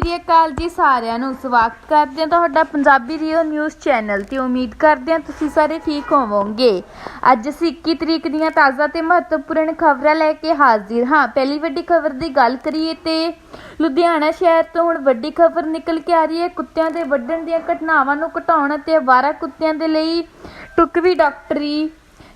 ਸ੍ਰੀ ਅਕਾਲ ਜੀ ਸਾਰਿਆਂ ਨੂੰ ਸਵਾਗਤ ਕਰਦੇ ਹਾਂ ਤੁਹਾਡਾ ਪੰਜਾਬੀ ਰੀਅਲ ਨਿਊਜ਼ ਚੈਨਲ ਤੇ ਉਮੀਦ ਕਰਦੇ ਹਾਂ ਤੁਸੀਂ ਸਾਰੇ ਠੀਕ ਹੋਵੋਗੇ। ਅੱਜ ਅਸੀਂ 21 ਤਰੀਕ ਦੀਆਂ ਤਾਜ਼ਾ ਤੇ ਮਹੱਤਵਪੂਰਨ ਖਬਰਾਂ ਲੈ ਕੇ ਹਾਜ਼ਰ ਹਾਂ। ਪਹਿਲੀ ਵੱਡੀ ਖਬਰ ਦੀ ਗੱਲ ਕਰੀਏ ਤੇ ਲੁਧਿਆਣਾ ਸ਼ਹਿਰ ਤੋਂ ਹੁਣ ਵੱਡੀ ਖਬਰ ਨਿਕਲ ਕੇ ਆ ਰਹੀ ਹੈ। ਕੁੱਤਿਆਂ ਦੇ ਵੱਢਣ ਦੀਆਂ ਘਟਨਾਵਾਂ ਨੂੰ ਘਟਾਉਣ ਅਤੇ ਅਵਾਰਾ ਕੁੱਤਿਆਂ ਦੇ ਲਈ ਟੁਕਵੀ ਡਾਕਟਰੀ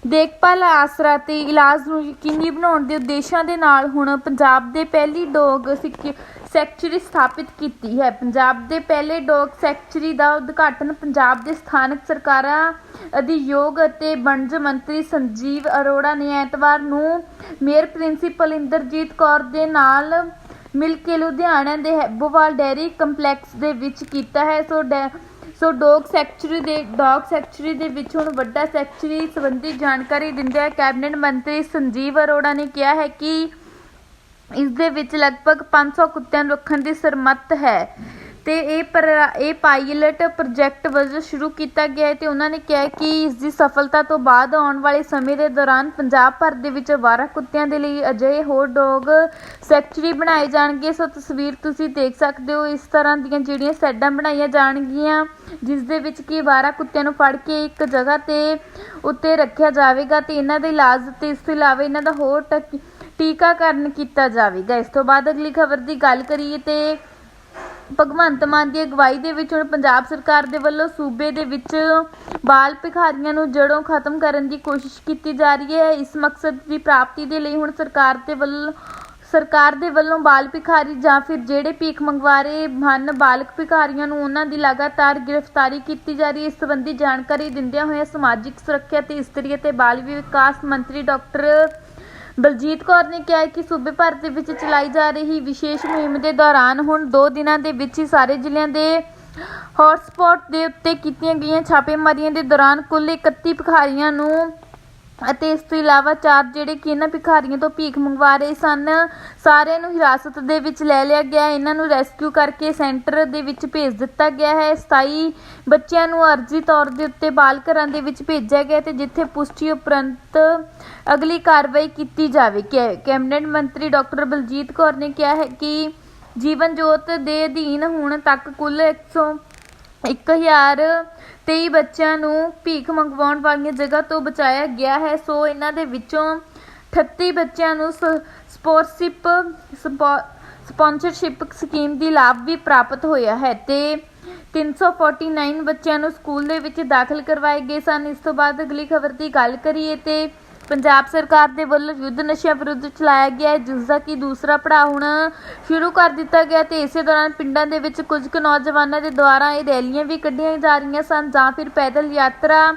ਦੇਖਭਾਲ ਆਸਰਾ ਤੇ ਇਲਾਜ ਨੂੰ ਯਕੀਨੀ ਬਣਾਉਣ ਦੇ ਉਦੇਸ਼ਾਂ ਦੇ ਨਾਲ ਹੁਣ ਪੰਜਾਬ ਦੇ ਪਹਿਲੀ ਡੌਗ ਸਿੱਖ- ਸੈਂਚੁਰੀ ਸਥਾਪਿਤ ਕੀਤੀ ਹੈ। ਪੰਜਾਬ ਦੇ ਪਹਿਲੇ ਡੌਗ ਸੈਂਚੁਰੀ ਦਾ ਉਦਘਾਟਨ ਪੰਜਾਬ ਦੇ ਸਥਾਨਕ ਸਰਕਾਰਾਂ ਅਧਿਯੋਗ ਅਤੇ ਵਣਜ ਮੰਤਰੀ ਸੰਜੀਵ ਅਰੋੜਾ ਨੇ ਐਤਵਾਰ ਨੂੰ ਮੇਅਰ ਪ੍ਰਿੰਸੀਪਲ ਇੰਦਰਜੀਤ ਕੌਰ ਦੇ ਨਾਲ ਮਿਲ ਕੇ ਲੁਧਿਆਣਾ ਦੇ ਹੈਬੋਵਾਲ ਡੈਰੀ ਕੰਪਲੈਕਸ ਦੇ ਵਿੱਚ ਕੀਤਾ ਹੈ। ਸੋ ਡੈ- ਸੋ ਡੌਗ ਸੈਕਚੁਰੀ ਦੇ, ਡੌਗ ਸੈਕਚੁਰੀ ਦੇ ਵਿੱਚ ਹੁਣ ਵੱਡਾ ਸੈਕਚੁਰੀ ਸੰਬੰਧੀ ਜਾਣਕਾਰੀ ਦਿੰਦਿਆਂ ਕੈਬਨਿਟ ਮੰਤਰੀ ਸੰਜੀਵ ਅਰੋੜਾ ਨੇ ਕਿਹਾ ਹੈ ਕਿ ਇਸ ਦੇ ਵਿੱਚ ਲਗਭਗ 500 ਕੁੱਤਿਆਂ ਨੂੰ ਰੱਖਣ ਦੀ ਸਰਮਤ ਹੈ। ਤੇ ਇਹ ਪਰ ਇਹ ਪਾਇਲਟ ਪ੍ਰੋਜੈਕਟ ਵਜੋਂ ਸ਼ੁਰੂ ਕੀਤਾ ਗਿਆ ਹੈ ਤੇ ਉਹਨਾਂ ਨੇ ਕਿਹਾ ਕਿ ਇਸ ਦੀ ਸਫਲਤਾ ਤੋਂ ਬਾਅਦ ਆਉਣ ਵਾਲੇ ਸਮੇਂ ਦੇ ਦੌਰਾਨ ਪੰਜਾਬ ਭਰ ਦੇ ਵਿੱਚ ਅਵਾਰਾ ਕੁੱਤਿਆਂ ਦੇ ਲਈ ਅਜਿਹੇ ਹੋਰ ਡੌਗ ਸੈਕਚੁਰੀ ਬਣਾਏ ਜਾਣਗੇ। ਸੋ ਤਸਵੀਰ ਤੁਸੀਂ ਦੇਖ ਸਕਦੇ ਹੋ, ਇਸ ਤਰ੍ਹਾਂ ਦੀਆਂ ਜਿਹੜੀਆਂ ਸੈੱਡਾਂ ਬਣਾਈਆਂ ਜਾਣਗੀਆਂ, ਜਿਸ ਦੇ ਵਿੱਚ ਕਿ ਅਵਾਰਾ ਕੁੱਤਿਆਂ ਨੂੰ ਫੜ ਕੇ ਇੱਕ ਜਗ੍ਹਾ ਤੇ ਉੱਤੇ ਰੱਖਿਆ ਜਾਵੇਗਾ ਤੇ ਇਹਨਾਂ ਦੇ ਇਲਾਜ ਤੇ ਇਸ ਤੋਂ ਇਲਾਵਾ ਇਹਨਾਂ ਦਾ ਹੋਰ ਟਕ- ਟੀਕਾਕਰਨ ਕੀਤਾ ਜਾਵੇਗਾ। ਇਸ ਤੋਂ ਬਾਅਦ ਅਗਲੀ ਖਬਰ ਦੀ ਗੱਲ ਕਰੀਏ ਤੇ ਭਗਵੰਤ ਮਾਨ ਦੀ ਅਗਵਾਈ ਦੇ ਵਿੱਚ ਹੁਣ ਪੰਜਾਬ ਸਰਕਾਰ ਦੇ ਵੱਲੋਂ ਸੂਬੇ ਦੇ ਵਿੱਚ ਬਾਲ ਭਿਖਾਰੀਆਂ ਨੂੰ ਜੜੋਂ ਖਤਮ ਕਰਨ ਦੀ ਕੋਸ਼ਿਸ਼ ਕੀਤੀ ਜਾ ਰਹੀ ਹੈ। ਇਸ ਮਕਸਦ ਦੀ ਪ੍ਰਾਪਤੀ ਦੇ ਲਈ ਹੁਣ ਸਰਕਾਰ ਦੇ ਵੱਲੋਂ ਸਰਕਾਰ ਦੇ ਵੱਲੋਂ ਬਾਲ ਭਿਖਾਰੀ ਜਾਂ ਫਿਰ ਜਿਹੜੇ ਭੀਖ ਮੰਗਵਾ ਰਹੇ ਹਨ, ਬਾਲਕ ਭਿਖਾਰੀਆਂ ਨੂੰ ਉਹਨਾਂ ਦੀ ਲਗਾਤਾਰ ਗ੍ਰਿਫਤਾਰੀ ਕੀਤੀ ਜਾ ਰਹੀ ਹੈ। ਇਸ ਸੰਬੰਧੀ ਜਾਣਕਾਰੀ ਦਿੰਦਿਆਂ ਹੋਇਆਂ ਸਮਾਜਿਕ ਸੁਰੱਖਿਆ ਤੇ ਇਸਤਰੀ ਅਤੇ ਬਾਲ ਵਿਕਾਸ ਮੰਤਰੀ ਡਾਕਟਰ ਬਲਜੀਤ ਕੌਰ ਨੇ ਕਿਹਾ ਕਿ ਸੂਬੇ ਭਰ ਦੇ ਵਿੱਚ ਚਲਾਈ ਜਾ ਰਹੀ ਵਿਸ਼ੇਸ਼ ਮੁਹਿੰਮ ਦੇ ਦੌਰਾਨ ਹੁਣ 2 ਦਿਨਾਂ ਦੇ ਵਿੱਚ ਹੀ ਸਾਰੇ ਜ਼ਿਲ੍ਹਿਆਂ ਦੇ ਹੌਟਸਪੌਟ ਦੇ ਉੱਤੇ ਕੀਤੀਆਂ ਗਈਆਂ ਛਾਪੇਮਾਰੀਆਂ ਦੇ ਦੌਰਾਨ ਕੁੱਲ 31 ਭਿਖਾਰੀਆਂ ਨੂੰ ਅਤੇ ਇਸ ਤੋਂ ਇਲਾਵਾ ਚਾਰ ਜਿਹੜੇ ਕਿ ਇਹਨਾਂ ਭਿਖਾਰੀਆਂ ਤੋਂ ਭੀਖ ਮੰਗਵਾ ਰਹੇ ਸਨ, ਸਾਰਿਆਂ ਨੂੰ ਹਿਰਾਸਤ ਦੇ ਵਿੱਚ ਲੈ ਲਿਆ ਗਿਆ। ਇਹਨਾਂ ਨੂੰ ਰੈਸਕਿਊ ਕਰਕੇ ਸੈਂਟਰ ਦੇ ਵਿੱਚ ਭੇਜ ਦਿੱਤਾ ਗਿਆ ਹੈ। 27 ਬੱਚਿਆਂ ਨੂੰ ਅਰਜ਼ੀ ਤੌਰ ਦੇ ਉੱਤੇ ਬਾਲ ਘਰਾਂ ਦੇ ਵਿੱਚ ਭੇਜਿਆ ਗਿਆ ਤੇ ਜਿੱਥੇ ਪੁਸ਼ਟੀ ਉਪਰੰਤ ਅਗਲੀ ਕਾਰਵਾਈ ਕੀਤੀ ਜਾਵੇ। ਕੈ- ਕੈਬਨਿਟ ਮੰਤਰੀ ਡਾਕਟਰ ਬਲਜੀਤ ਕੌਰ ਨੇ ਕਿਹਾ ਹੈ ਕਿ ਜੀਵਨ ਜੋਤ ਦੇ ਅਧੀਨ ਹੁਣ ਤੱਕ ਕੁੱਲ 100 1023 ਬੱਚਿਆਂ ਨੂੰ ਭੀਖ ਮੰਗਵਾਉਣ ਵਾਲੀਆਂ ਜਗ੍ਹਾ ਤੋਂ ਬਚਾਇਆ ਗਿਆ ਹੈ। ਸੋ ਇਹਨਾਂ ਦੇ ਵਿੱਚੋਂ 38 ਬੱਚਿਆਂ ਨੂੰ ਸਪੋਰਟਸਿਪ ਸਪਾਂਸਰਸ਼ਿਪ ਸਕੀਮ ਦੀ ਲਾਭ ਵੀ ਪ੍ਰਾਪਤ ਹੋਇਆ ਹੈ ਤੇ 349 ਬੱਚਿਆਂ ਨੂੰ ਸਕੂਲ ਦੇ ਵਿੱਚ ਦਾਖਲ ਕਰਵਾਏ ਗਏ ਸਨ। ਇਸ ਤੋਂ ਬਾਅਦ ਅਗਲੀ ਖਬਰ ਦੀ ਗੱਲ ਕਰੀਏ ਤੇ ਪੰਜਾਬ ਸਰਕਾਰ ਦੇ ਵੱਲੋਂ ਯੁੱਧ ਨਸ਼ਿਆਂ ਵਿਰੁੱਧ ਚਲਾਇਆ ਗਿਆ ਹੈ, ਜਿਸ ਦਾ ਕਿ ਦੂਸਰਾ ਪੜਾਅ ਹੁਣ ਸ਼ੁਰੂ ਕਰ ਦਿੱਤਾ ਗਿਆ ਤੇ ਇਸੇ ਦੌਰਾਨ ਪਿੰਡਾਂ ਦੇ ਵਿੱਚ ਕੁਝ ਕੁ ਨੌਜਵਾਨਾਂ ਦੇ ਦੁਆਰਾ ਇਹ ਰੈਲੀਆਂ ਵੀ ਕੱਢੀਆਂ ਜਾ ਰਹੀਆਂ ਸਨ, ਜਾਂ ਫਿਰ ਪੈਦਲ ਯਾਤਰਾ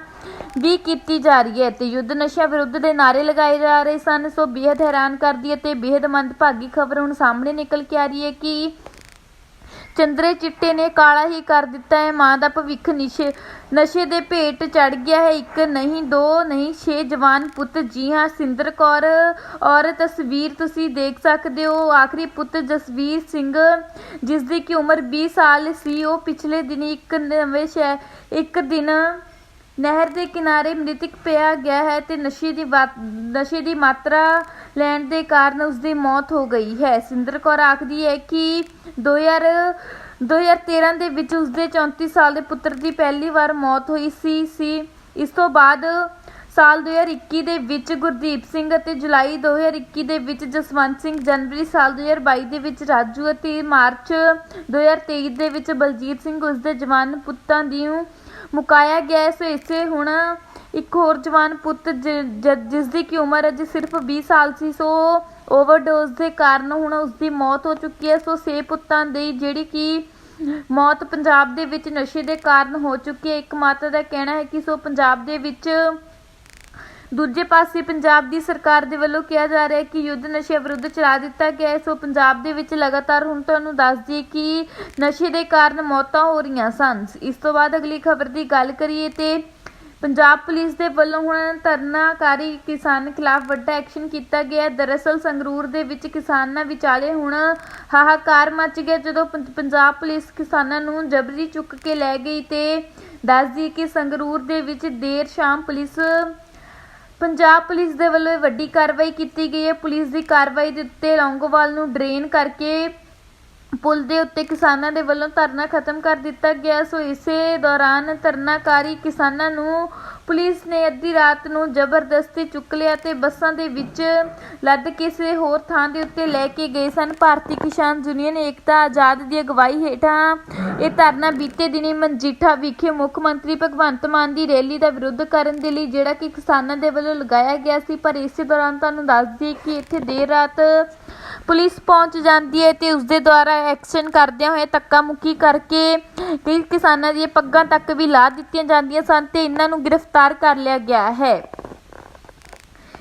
ਵੀ ਕੀਤੀ ਜਾ ਰਹੀ ਹੈ ਤੇ ਯੁੱਧ ਨਸ਼ਿਆਂ ਵਿਰੁੱਧ ਦੇ ਨਾਰੇ ਲਗਾਏ ਜਾ ਰਹੇ ਸਨ, ਸੋ ਬੇहद ਹੈਰਾਨ ਕਰਦੀ ਹੈ ਤੇ ਬੇहद ਮੰਦਭਾਗੀ ਖਬਰ ਹੁਣ ਸਾਹਮਣੇ ਨਿਕਲ ਕੇ ਆ ਰਹੀ ਹੈ ਕਿ ਚੰਦਰੇ ਚਿੱਟੇ ਨੇ ਕਾਲਾ ਹੀ ਕਰ ਦਿੱਤਾ ਹੈ। ਮਾਂ ਦਾ ਭਵਿੱਖ ਨਿਸ਼ੇ ਨਸ਼ੇ ਦੇ ਭੇਟ ਚੜ ਗਿਆ ਹੈ। ਇੱਕ ਨਹੀਂ, ਦੋ ਨਹੀਂ, ਛੇ ਜਵਾਨ ਪੁੱਤ, ਜੀ ਹਾਂ, ਸਿੰਦਰ ਕੌਰ ਔਰ ਤਸਵੀਰ ਤੁਸੀਂ ਦੇਖ ਸਕਦੇ ਹੋ। ਆਖਰੀ ਪੁੱਤ ਜਸਵੀਰ ਸਿੰਘ ਜਿਸ ਦੀ ਕਿ ਉਮਰ 20 ਸਾਲ ਸੀ। ਉਹ ਪਿਛਲੇ ਦਿਨੀ ਇੱਕ ਨਵੇਂ ਸ਼ਹਿਰ ਇੱਕ ਦਿਨ ਨਹਿਰ ਦੇ ਕਿਨਾਰੇ ਮ੍ਰਿਤਕ ਪਿਆ ਗਿਆ ਹੈ ਤੇ ਨਸ਼ੇ ਦੀ ਵਾ- ਨਸ਼ੇ ਦੀ ਮਾਤਰਾ ਲੈਣ ਦੇ ਕਾਰਨ ਉਸ ਦੀ ਮੌਤ ਹੋ ਗਈ ਹੈ। ਸਿੰਦਰ ਕੌਰ ਆਖਦੀ ਹੈ ਕਿ 2000 2013 ਦੇ ਵਿੱਚ ਉਸ ਦੇ 34 ਸਾਲ ਦੇ ਪੁੱਤਰ ਦੀ ਪਹਿਲੀ ਵਾਰ ਮੌਤ ਹੋਈ ਸੀ ਸੀ। ਇਸ ਤੋਂ ਬਾਅਦ ਸਾਲ 2021 ਦੇ ਵਿੱਚ ਗੁਰਦੀਪ ਸਿੰਘ ਅਤੇ ਜੁਲਾਈ 2021 ਦੇ ਵਿੱਚ ਜਸਵੰਤ ਸਿੰਘ, ਜਨਵਰੀ ਸਾਲ 2022 ਦੇ ਵਿੱਚ ਰਾਜੂ ਅਤੇ ਮਾਰਚ 2023 ਦੇ ਵਿੱਚ ਬਲਜੀਤ ਸਿੰਘ, ਉਸ ਦੇ ਜਵਾਨ ਪੁੱਤਾਂ ਦੀ ਮੁਕਾਇਆ ਗਿਆ ਸੋ ਇਸੇ ਹੁਣ ਇੱਕ ਹੋਰ ਜਵਾਨ ਪੁੱਤ ਜ- ਜਿਸ ਦੀ ਕੀ ਉਮਰ ਅਜੇ ਸਿਰਫ 20 ਸਾਲ ਸੀ, ਸੋ ਓਵਰਡੋਜ਼ ਦੇ ਕਾਰਨ ਹੁਣ ਉਸ ਦੀ ਮੌਤ ਹੋ ਚੁੱਕੀ ਹੈ। ਸੋ ਸੇ ਪੁੱਤਾਂ ਦੀ ਜਿਹੜੀ ਕਿ ਮੌਤ ਪੰਜਾਬ ਦੇ ਵਿੱਚ ਨਸ਼ੇ ਦੇ ਕਾਰਨ ਹੋ ਚੁੱਕੀ ਹੈ। ਇੱਕ ਮਾਤਾ ਦਾ ਕਹਿਣਾ ਹੈ ਕਿ ਸੋ ਪੰਜਾਬ ਦੇ ਵਿੱਚ ਦੂਜੇ ਪਾਸੇ ਪੰਜਾਬ ਦੀ ਸਰਕਾਰ ਦੇ ਵੱਲੋਂ ਕਿਹਾ ਜਾ ਰਿਹਾ ਹੈ ਕਿ ਯੁੱਧ ਨਸ਼ੇ ਵਿਰੁੱਧ ਚਲਾ ਦਿੱਤਾ ਗਿਆ ਹੈ। ਸੋ ਪੰਜਾਬ ਦੇ ਵਿੱਚ ਲਗਾਤਾਰ ਹੁਣ ਤੁਹਾਨੂੰ ਦੱਸ ਦਈਏ ਕਿ ਨਸ਼ੇ ਦੇ ਕਾਰਨ ਮੌਤਾਂ ਹੋ ਰਹੀਆਂ ਸਨ। ਇਸ ਤੋਂ ਬਾਅਦ ਅਗਲੀ ਖਬਰ ਦੀ ਗੱਲ ਕਰੀਏ ਤੇ ਪੰਜਾਬ ਪੁਲਿਸ ਦੇ ਵੱਲੋਂ ਹੁਣ ਧਰਨਾਕਾਰੀ ਕਿਸਾਨ ਖਿਲਾਫ ਵੱਡਾ ਐਕਸ਼ਨ ਕੀਤਾ ਗਿਆ ਦਰਅਸਲ ਸੰਗਰੂਰ ਦੇ ਵਿੱਚ ਕਿਸਾਨਾਂ ਵਿਚਾਲੇ ਹੁਣ ਹਾਹਾਕਾਰ ਮਚ ਗਿਆ ਜਦੋਂ ਪੰਜਾਬ ਪੁਲਿਸ ਕਿਸਾਨਾਂ ਨੂੰ ਜਬਰੀ ਚੁੱਕ ਕੇ ਲੈ ਗਈ ਤੇ ਦੱਸਦੀ ਕਿ ਸੰਗਰੂਰ ਦੇ ਵਿੱਚ ਦੇਰ ਸ਼ਾਮ ਪੁਲਿਸ ਪੰਜਾਬ ਪੁਲਿਸ ਦੇ ਵੱਲੋਂ ਇਹ ਵੱਡੀ ਕਾਰਵਾਈ ਕੀਤੀ ਗਈ ਹੈ। ਪੁਲਿਸ ਦੀ ਕਾਰਵਾਈ ਦੇ ਉੱਤੇ ਲੌਂਗੋਵਾਲ ਨੂੰ ਡਰੇਨ ਕਰਕੇ ਪੁਲ ਦੇ ਉੱਤੇ ਕਿਸਾਨਾਂ ਦੇ ਵੱਲੋਂ ਧਰਨਾ ਖਤਮ ਕਰ ਦਿੱਤਾ ਗਿਆ। ਸੋ ਇਸੇ ਦੌਰਾਨ ਧਰਨਾਕਾਰੀ ਕਿਸਾਨਾਂ ਨੂੰ ਪੁਲਿਸ ਨੇ ਅੱਧੀ ਰਾਤ ਨੂੰ ਜ਼ਬਰਦਸਤੀ ਚੁੱਕ ਲਿਆ ਤੇ ਬੱਸਾਂ ਦੇ ਵਿੱਚ ਲੱਦ ਕਿਸੇ ਹੋਰ ਥਾਂ ਦੇ ਉੱਤੇ ਲੈ ਕੇ ਗਏ ਸਨ। ਭਾਰਤੀ ਕਿਸਾਨ ਯੂਨੀਅਨ ਏਕਤਾ ਆਜ਼ਾਦ ਦੀ ਅਗਵਾਈ ਹੇਠਾਂ ਇਹ ਧਰਨਾ ਬੀਤੇ ਦਿਨੀ ਮਨਜੀਠਾ ਵਿਖੇ ਮੁੱਖ ਮੰਤਰੀ ਭਗਵੰਤ ਮਾਨ ਦੀ ਰੈਲੀ ਦਾ ਵਿਰੋਧ ਕਰਨ ਦੇ ਲਈ ਜਿਹੜਾ ਕਿ ਕਿਸਾਨਾਂ ਦੇ ਵੱਲੋਂ ਲਗਾਇਆ ਗਿਆ ਸੀ। ਪਰ ਇਸੇ ਦੌਰਾਨ ਤੁਹਾਨੂੰ ਦੱਸ ਦਈਏ ਕਿ ਇੱਥੇ ਦੇਰ ਰਾਤ ਪੁਲਿਸ ਪਹੁੰਚ ਜਾਂਦੀ ਹੈ ਤੇ ਉਸ ਦੇ ਦੁਆਰਾ ਐਕਸ਼ਨ ਕਰਦਿਆਂ ਹੋਏ ਧੱਕਾ ਮੁੱਕੀ ਕਰਕੇ ਕਈ ਕਿਸਾਨਾਂ ਦੀਆਂ ਪੱਗਾਂ ਤੱਕ ਵੀ ਲਾ ਦਿੱਤੀਆਂ ਜਾਂਦੀਆਂ ਸਨ ਤੇ ਇਹਨਾਂ ਨੂੰ ਗ੍ਰਿਫਤਾਰ ਕਰ ਲਿਆ ਗਿਆ ਹੈ।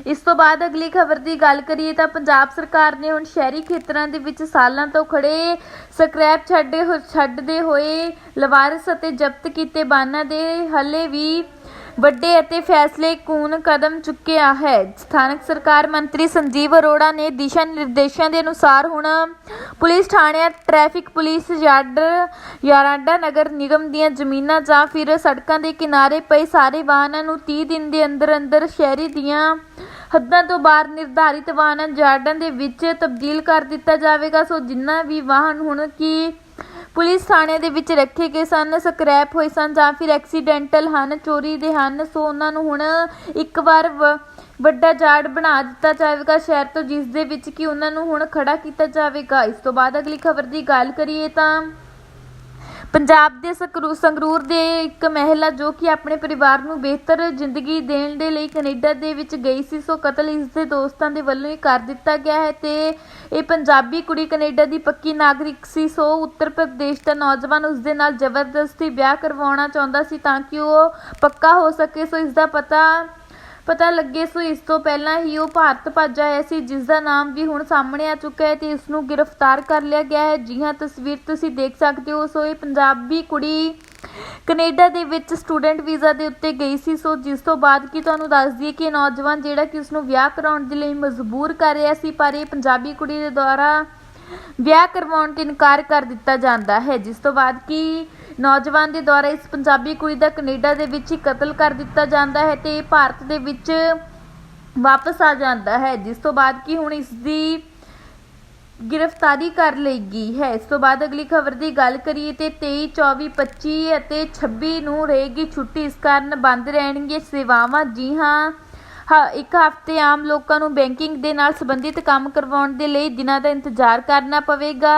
ਇਸ ਤੋਂ ਬਾਅਦ ਅਗਲੀ ਖਬਰ ਦੀ ਗੱਲ ਕਰੀਏ ਤਾਂ ਪੰਜਾਬ ਸਰਕਾਰ ਨੇ ਹੁਣ ਸ਼ਹਿਰੀ ਖੇਤਰਾਂ ਦੇ ਵਿੱਚ ਸਾਲਾਂ ਤੋਂ ਖੜੇ ਸਕ੍ਰੈਪ ਛੱਡੇ ਛੱਡਦੇ ਹੋਏ ਲਵਾਰਸ ਅਤੇ ਜ਼ਬਤ ਕੀਤੇ ਬਾਨਾਂ ਦੇ ਹੱਲੇ ਵੀ ਵੱਡੇ ਅਤੇ ਫੈਸਲੇਕੂਨ ਕਦਮ ਚੁੱਕਿਆ ਹੈ। ਸਥਾਨਕ ਸਰਕਾਰ ਮੰਤਰੀ ਸੰਜੀਵ ਅਰੋੜਾ ਨੇ ਦਿਸ਼ਾ ਨਿਰਦੇਸ਼ਾਂ ਦੇ ਅਨੁਸਾਰ ਹੁਣ ਪੁਲਿਸ ਥਾਣਿਆਂ, ਟ੍ਰੈਫਿਕ ਪੁਲਿਸ, ਯਾਰਡ, ਯਾਰਾਡਾ ਨਗਰ ਨਿਗਮ ਦੀਆਂ ਜ਼ਮੀਨਾਂ ਜਾਂ ਫਿਰ ਸੜਕਾਂ ਦੇ ਕਿਨਾਰੇ ਪਏ ਸਾਰੇ ਵਾਹਨਾਂ ਨੂੰ 30 ਦਿਨ ਦੇ ਅੰਦਰ ਅੰਦਰ ਸ਼ਹਿਰੀ ਦੀਆਂ ਹੱਦਾਂ ਤੋਂ ਬਾਹਰ ਨਿਰਧਾਰਿਤ ਵਾਹਨਾਂ ਯਾਰਡਾਂ ਦੇ ਵਿੱਚ ਤਬਦੀਲ ਕਰ ਦਿੱਤਾ ਜਾਵੇਗਾ। ਸੋ ਜਿੰਨਾ ਵੀ ਵਾਹਨ ਹੁਣ ਕੀ ਪੁਲਿਸ ਥਾਣੇ ਦੇ ਵਿੱਚ ਰੱਖੇ ਗਏ ਸਨ, ਸਕ੍ਰੈਪ ਹੋਏ ਸਨ ਜਾਂ ਫਿਰ ਐਕਸੀਡੈਂਟਲ ਹਨ, ਚੋਰੀ ਦੇ ਹਨ, ਸੋ ਉਹਨਾਂ ਨੂੰ ਹੁਣ ਇੱਕ ਵਾਰ ਵ- ਵੱਡਾ ਜਾੜ ਬਣਾ ਦਿੱਤਾ ਜਾਵੇਗਾ ਸ਼ਹਿਰ ਤੋਂ, ਜਿਸ ਦੇ ਵਿੱਚ ਕਿ ਉਹਨਾਂ ਨੂੰ ਹੁਣ ਖੜਾ ਕੀਤਾ ਜਾਵੇਗਾ। ਇਸ ਤੋਂ ਬਾਅਦ ਅਗਲੀ ਖਬਰ ਦੀ ਗੱਲ ਕਰੀਏ ਤਾਂ ਪੰਜਾਬ ਦੇ ਸਕਰੂ- ਸੰਗਰੂਰ ਦੇ ਇੱਕ ਮਹਿਲਾ ਜੋ ਕਿ ਆਪਣੇ ਪਰਿਵਾਰ ਨੂੰ ਬਿਹਤਰ ਜ਼ਿੰਦਗੀ ਦੇਣ ਦੇ ਲਈ ਕੈਨੇਡਾ ਦੇ ਵਿੱਚ ਗਈ ਸੀ, ਸੋ ਕਤਲ ਇਸ ਦੇ ਦੋਸਤਾਂ ਦੇ ਵੱਲੋਂ ਹੀ ਕਰ ਦਿੱਤਾ ਗਿਆ ਹੈ ਤੇ ਇਹ ਪੰਜਾਬੀ ਕੁੜੀ ਕੈਨੇਡਾ ਦੀ ਪੱਕੀ ਨਾਗਰਿਕ ਸੀ, ਸੋ ਉੱਤਰ ਪ੍ਰਦੇਸ਼ ਦਾ ਨੌਜਵਾਨ ਉਸ ਦੇ ਨਾਲ ਜ਼ਬਰਦਸਤੀ ਵਿਆਹ ਕਰਵਾਉਣਾ ਚਾਹੁੰਦਾ ਸੀ ਤਾਂ ਕਿ ਉਹ ਪੱਕਾ ਹੋ ਸਕੇ, ਸੋ ਇਸ ਦਾ ਪਤਾ ਪਤਾ ਲੱਗੇ ਸੋ ਇਸ ਤੋਂ ਪਹਿਲਾਂ ਹੀ ਉਹ ਭਾਰਤ ਭੱਜ ਆਇਆ ਸੀ, ਜਿਸ ਦਾ ਨਾਮ ਵੀ ਹੁਣ ਸਾਹਮਣੇ ਆ ਚੁੱਕਾ ਹੈ ਤੇ ਇਸ ਨੂੰ ਗ੍ਰਿਫਤਾਰ ਕਰ ਲਿਆ ਗਿਆ ਹੈ। ਜੀ ਹਾਂ, ਤਸਵੀਰ ਤੁਸੀਂ ਦੇਖ ਸਕਦੇ ਹੋ। ਸੋ ਇਹ ਪੰਜਾਬੀ ਕੁੜੀ ਕੈਨੇਡਾ ਦੇ ਵਿੱਚ ਸਟੂਡੈਂਟ ਵੀਜ਼ਾ ਦੇ ਉੱਤੇ ਗਈ ਸੀ। ਸੋ ਜਿਸ ਤੋਂ ਬਾਅਦ ਕੀ ਤੁਹਾਨੂੰ ਦੱਸ ਦਈਏ ਕਿ ਇਹ ਨੌਜਵਾਨ ਜਿਹੜਾ ਕਿ ਉਸ ਨੂੰ ਵਿਆਹ ਕਰਾਉਣ ਦੇ ਲਈ ਮਜਬੂਰ ਕਰ ਰਿਹਾ ਸੀ, ਪਰ ਇਹ ਪੰਜਾਬੀ ਕੁੜੀ ਦੇ ਦੁਆਰਾ ਵਿਆਹ ਕਰਵਾਉਣ ਤੋਂ ਇਨਕਾਰ ਕਰ ਦਿੱਤਾ ਜਾਂਦਾ ਹੈ। ਜਿਸ ਤੋਂ ਬਾਅਦ ਕਿ ਨੌਜਵਾਨ ਦੇ ਦੁਆਰਾ ਇਸ ਪੰਜਾਬੀ ਕੁੜੀ ਦਾ ਕੈਨੇਡਾ ਦੇ ਵਿੱਚ ਹੀ ਕਤਲ ਕਰ ਦਿੱਤਾ ਜਾਂਦਾ ਹੈ ਤੇ ਇਹ ਭਾਰਤ ਦੇ ਵਿੱਚ ਵਾਪਸ ਆ ਜਾਂਦਾ ਹੈ। ਜਿਸ ਤੋਂ ਬਾਅਦ ਕਿ ਹੁਣ ਇਸ ਦੀ ਗ੍ਰਿਫਤਾਰੀ ਕਰ ਲਈ ਗਈ ਹੈ। ਇਸ ਤੋਂ ਬਾਅਦ ਅਗਲੀ ਖਬਰ ਦੀ ਗੱਲ ਕਰੀਏ ਤੇ 23 24 25 ਅਤੇ 26 ਨੂੰ ਰਹੇਗੀ ਛੁੱਟੀ। ਇਸ ਕਾਰਨ ਬੰਦ ਰਹਿਣਗੀਆਂ ਸੇਵਾਵਾਂ। ਜੀ ਹਾਂ ਹਾਂ, ਇੱਕ ਹਫ਼ਤੇ ਆਮ ਲੋਕਾਂ ਨੂੰ ਬੈਂਕਿੰਗ ਦੇ ਨਾਲ ਸੰਬੰਧਿਤ ਕੰਮ ਕਰਵਾਉਣ ਦੇ ਲਈ ਦਿਨਾਂ ਦਾ ਇੰਤਜ਼ਾਰ ਕਰਨਾ ਪਵੇਗਾ।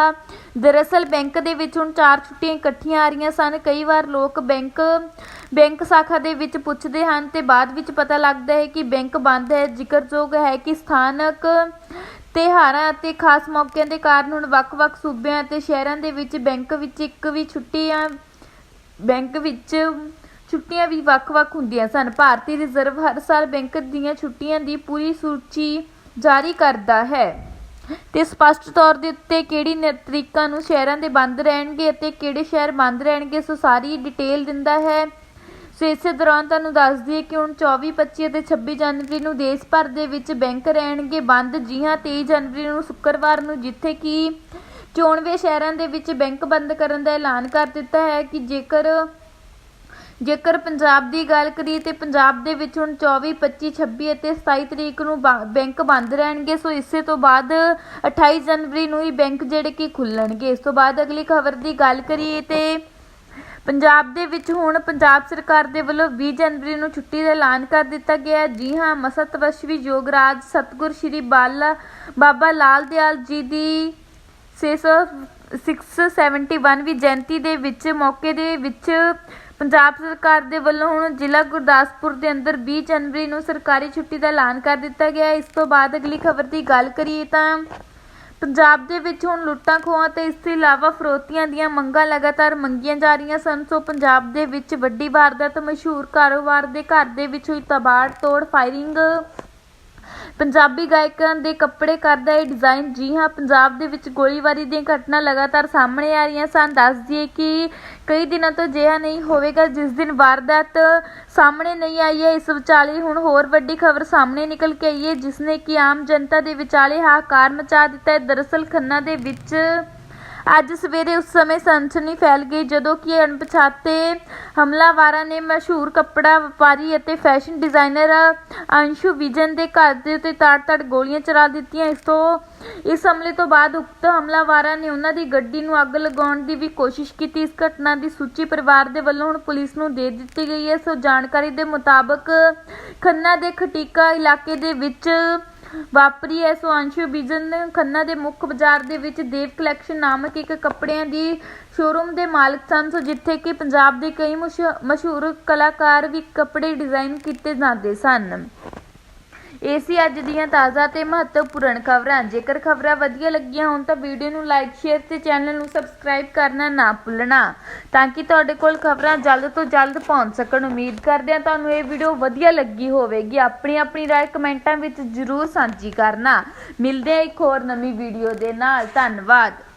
ਦਰਅਸਲ ਬੈਂਕ ਦੇ ਵਿੱਚ ਹੁਣ ਚਾਰ ਛੁੱਟੀਆਂ ਇਕੱਠੀਆਂ ਆ ਰਹੀਆਂ ਸਨ। ਕਈ ਵਾਰ ਲੋਕ ਬੈਂਕ ਬੈਂਕ ਸ਼ਾਖਾ ਦੇ ਵਿੱਚ ਪੁੱਛਦੇ ਹਨ ਤੇ ਬਾਅਦ ਵਿੱਚ ਪਤਾ ਲੱਗਦਾ ਹੈ ਕਿ ਬੈਂਕ ਬੰਦ ਹੈ। ਜ਼ਿਕਰਯੋਗ ਹੈ ਕਿ ਸਥਾਨਕ ਤਿਉਹਾਰਾਂ ਅਤੇ ਖਾਸ ਮੌਕਿਆਂ ਦੇ ਕਾਰਨ ਹੁਣ ਵੱਖ-ਵੱਖ ਸੂਬਿਆਂ ਅਤੇ ਸ਼ਹਿਰਾਂ ਦੇ ਵਿੱਚ ਬੈਂਕ ਵਿੱਚ ਇੱਕ ਵੀ ਛੁੱਟੀਆਂ, ਬੈਂਕ ਵਿੱਚ ਛੁੱਟੀਆਂ ਵੀ ਵੱਖ-ਵੱਖ ਹੁੰਦੀਆਂ ਸਨ। ਭਾਰਤੀ ਰਿਜ਼ਰਵ ਹਰ ਸਾਲ ਬੈਂਕ ਦੀਆਂ ਛੁੱਟੀਆਂ ਦੀ ਪੂਰੀ ਸੂਚੀ ਜਾਰੀ ਕਰਦਾ ਹੈ। ਤੇ ਸਪਸ਼ਟ ਤੌਰ ਦੇ ਉੱਤੇ ਕਿਹੜੀ ਤਰੀਕਾਂ ਨੂੰ ਸ਼ਹਿਰਾਂ ਦੇ ਬੰਦ ਰਹਿਣਗੇ ਅਤੇ ਕਿਹੜੇ ਸ਼ਹਿਰ ਬੰਦ ਰਹਿਣਗੇ, ਸੋ ਸਾਰੀ ਡਿਟੇਲ ਦਿੰਦਾ ਹੈ। ਸੋ ਇਸੇ ਦੌਰਾਨ ਤੁਹਾਨੂੰ ਦੱਸ ਦਈਏ ਕਿ ਹੁਣ 24 25 ਅਤੇ 26 ਜਨਵਰੀ ਨੂੰ ਦੇਸ਼ ਭਰ ਦੇ ਵਿੱਚ ਬੈਂਕ ਰਹਿਣਗੇ, ਬੰਦ ਜੀ ਹਾਂ 23 ਜਨਵਰੀ ਨੂੰ, ਸ਼ੁੱਕਰਵਾਰ ਨੂੰ, ਜਿੱਥੇ ਕਿ ਚੋਣਵੇਂ ਸ਼ਹਿਰਾਂ ਦੇ ਵਿੱਚ ਬੈਂਕ ਬੰਦ ਕਰਨ ਦਾ ਐਲਾਨ ਕਰ ਦਿੱਤਾ ਹੈ ਕਿ ਜੇਕਰ ਜੇਕਰ ਪੰਜਾਬ ਦੀ ਗੱਲ ਕਰੀਏ ਤੇ ਪੰਜਾਬ ਦੇ ਵਿੱਚ ਹੁਣ 24 25 26 ਅਤੇ 27 ਤਰੀਕ ਨੂੰ ਬੰ- ਬੈਂਕ ਬੰਦ ਰਹਿਣਗੇ, ਸੋ ਇਸੇ ਤੋਂ ਬਾਅਦ 28 ਜਨਵਰੀ ਨੂੰ ਹੀ ਬੈਂਕ ਜਿਹੜੇ ਕਿ ਖੁੱਲਣਗੇ ਇਸ ਤੋਂ ਬਾਅਦ ਅਗਲੀ ਖਬਰ ਦੀ ਗੱਲ ਕਰੀਏ ਤੇ ਪੰਜਾਬ ਦੇ ਵਿੱਚ ਹੁਣ ਪੰਜਾਬ ਸਰਕਾਰ ਦੇ ਵੱਲੋਂ 20 ਜਨਵਰੀ ਨੂੰ ਛੁੱਟੀ ਦਾ ਐਲਾਨ ਕਰ ਦਿੱਤਾ ਗਿਆ ਹੈ। ਜੀ ਹਾਂ, ਮਸਤ ਵਸ਼ਵੀ ਯੋਗਰਾਜ ਸਤਗੁਰ ਸ਼੍ਰੀ ਬਾਲਾ, ਬਾਬਾ ਲਾਲ ਦਿਆਲ ਜੀ ਦੀ 671 ਵੀ ਜਯੰਤੀ ਦੇ ਵਿੱਚ ਮੌਕੇ ਦੇ ਵਿੱਚ ਪੰਜਾਬ ਸਰਕਾਰ ਦੇ ਵੱਲੋਂ ਹੁਣ ਜ਼ਿਲ੍ਹਾ ਗੁਰਦਾਸਪੁਰ ਦੇ ਅੰਦਰ 20 ਜਨਵਰੀ ਨੂੰ ਸਰਕਾਰੀ ਛੁੱਟੀ ਦਾ ਐਲਾਨ ਕਰ ਦਿੱਤਾ ਗਿਆ ਹੈ। ਇਸ ਤੋਂ ਬਾਅਦ ਅਗਲੀ ਖਬਰ ਦੀ ਗੱਲ ਕਰੀਏ ਤਾਂ ਪੰਜਾਬ ਦੇ ਵਿੱਚ ਹੁਣ ਲੁੱਟਾਂ ਖੋਹਾਂ ਤੇ ਇਸ ਤੋਂ ਇਲਾਵਾ ਫਰੋਤੀਆਂ ਦੀਆਂ ਮੰਗਾਂ ਲਗਾਤਾਰ ਮੰਗੀਆਂ ਜਾ ਰਹੀਆਂ ਸਨ, ਸੋ ਪੰਜਾਬ ਦੇ ਵਿੱਚ ਵੱਡੀ ਵਾਰਦਾਤ ਮਸ਼ਹੂਰ ਕਾਰੋਬਾਰ ਦੇ ਘਰ ਦੇ ਵਿੱਚ ਹੋਈ ਤਬਾੜ ਤੋੜ ਫਾਇਰਿੰਗ ਪੰਜਾਬੀ ਗਾਇਕਾਂ ਦੇ ਕੱਪੜੇ ਕਰਦਾ ਇਹ ਡਿਜ਼ਾਈਨ, ਜੀ ਹਾਂ, ਪੰਜਾਬ ਦੇ ਵਿੱਚ ਗੋਲੀਬਾਰੀ ਦੀਆਂ ਘਟਨਾ ਲਗਾਤਾਰ ਸਾਹਮਣੇ ਆ ਰਹੀਆਂ ਸਨ। ਦੱਸ ਦਈਏ ਕਿ ਕਈ ਦਿਨਾਂ ਤੋਂ ਅਜਿਹਾ ਨਹੀਂ ਹੋਵੇਗਾ, ਜਿਸ ਦਿਨ ਵਾਰਦਾਤ ਸਾਹਮਣੇ ਨਹੀਂ ਆਈ ਹੈ, ਇਸ ਵਿਚਾਲੇ ਹੁਣ ਹੋਰ ਵੱਡੀ ਖਬਰ ਸਾਹਮਣੇ ਨਿਕਲ ਕੇ ਆਈ ਹੈ, ਜਿਸ ਨੇ ਕਿ ਆਮ ਜਨਤਾ ਦੇ ਵਿਚਾਲੇ ਹਾਹਾਕਾਰ ਮਚਾ ਦਿੱਤਾ ਹੈ। ਦਰਅਸਲ ਖੰਨਾ ਦੇ ਵਿੱਚ ਅੱਜ ਸਵੇਰੇ ਉਸ ਸਮੇਂ ਸਨਸਨੀ ਫੈਲ ਗਈ ਜਦੋਂ ਕਿ ਅਣਪਛਾਤੇ ਹਮਲਾਵਾਰਾਂ ਨੇ ਮਸ਼ਹੂਰ ਕੱਪੜਾ ਵਪਾਰੀ ਅਤੇ ਫੈਸ਼ਨ ਡਿਜ਼ਾਈਨਰ ਅੰਸ਼ੂ ਵਿਜਨ ਦੇ ਘਰ ਦੇ ਉੱਤੇ ਤਾੜ-ਤਾੜ ਗੋਲੀਆਂ ਚਲਾ ਦਿੱਤੀਆਂ। ਇਸ ਤੋਂ, ਇਸ ਹਮਲੇ ਤੋਂ ਬਾਅਦ ਉਕਤ ਹਮਲਾਵਾਰਾਂ ਨੇ ਉਹਨਾਂ ਦੀ ਗੱਡੀ ਨੂੰ ਅੱਗ ਲਗਾਉਣ ਦੀ ਵੀ ਕੋਸ਼ਿਸ਼ ਕੀਤੀ। ਇਸ ਘਟਨਾ ਦੀ ਸੂਚੀ ਪਰਿਵਾਰ ਦੇ ਵੱਲੋਂ ਹੁਣ ਪੁਲਿਸ ਨੂੰ ਦੇ ਦਿੱਤੀ ਗਈ ਹੈ। ਸੋ ਜਾਣਕਾਰੀ ਦੇ ਮੁਤਾਬਕ ਖੰਨਾ ਦੇ ਖਟੀਕਾ ਇਲਾਕੇ ਦੇ ਵਿੱਚ ਵਾਪਰੀ ਹੈ। ਸੋ ਅੰਸ਼ੂ ਵਿਜਨ ਖੰਨਾ ਦੇ ਮੁੱਖ ਬਾਜ਼ਾਰ ਦੇ ਵਿੱਚ ਦੇਵ ਕਲੈਕਸ਼ਨ ਨਾਮਕ ਇੱਕ ਕੱਪੜਿਆਂ ਦੀ ਸ਼ੋਰੂਮ ਦੇ ਮਾਲਕ ਸਨ, ਸੋ ਜਿੱਥੇ ਕਿ ਪੰਜਾਬ ਦੇ ਕਈ ਮਸ਼ਹੂ- ਮਸ਼ਹੂਰ ਕਲਾਕਾਰ ਵੀ ਕੱਪੜੇ ਡਿਜ਼ਾਈਨ ਕੀਤੇ ਜਾਂਦੇ ਸਨ। ਇਹ ਸੀ ਅੱਜ ਦੀਆਂ ਤਾਜ਼ਾ ਤੇ ਮਹੱਤਵਪੂਰਨ ਖਬਰਾਂ। ਜੇਕਰ ਖਬਰਾਂ ਵਧੀਆ ਲੱਗੀਆਂ ਹੋਣ ਤਾਂ ਵੀਡੀਓ ਨੂੰ ਲਾਈਕ, ਸ਼ੇਅਰ ਤੇ ਚੈਨਲ ਨੂੰ ਸਬਸਕ੍ਰਾਈਬ ਕਰਨਾ ਨਾ ਭੁੱਲਣਾ। ਤਾਂ ਕਿ ਤੁਹਾਡੇ ਕੋਲ ਖਬਰਾਂ ਜਲਦ ਤੋਂ ਜਲਦ ਪਹੁੰਚ ਸਕਣ। ਉਮੀਦ ਕਰਦੇ ਹਾਂ ਤੁਹਾਨੂੰ ਇਹ ਵੀਡੀਓ ਵਧੀਆ ਲੱਗੀ ਹੋਵੇਗੀ। ਆਪਣੀ ਆਪਣੀ ਰਾਏ ਕਮੈਂਟਾਂ ਵਿੱਚ ਜ਼ਰੂਰ ਸਾਂਝੀ ਕਰਨਾ। ਮਿਲਦੇ ਹਾਂ ਇੱਕ ਹੋਰ ਨਵੀਂ ਵੀਡੀਓ ਦੇ ਨਾਲ। ਧੰਨਵਾਦ।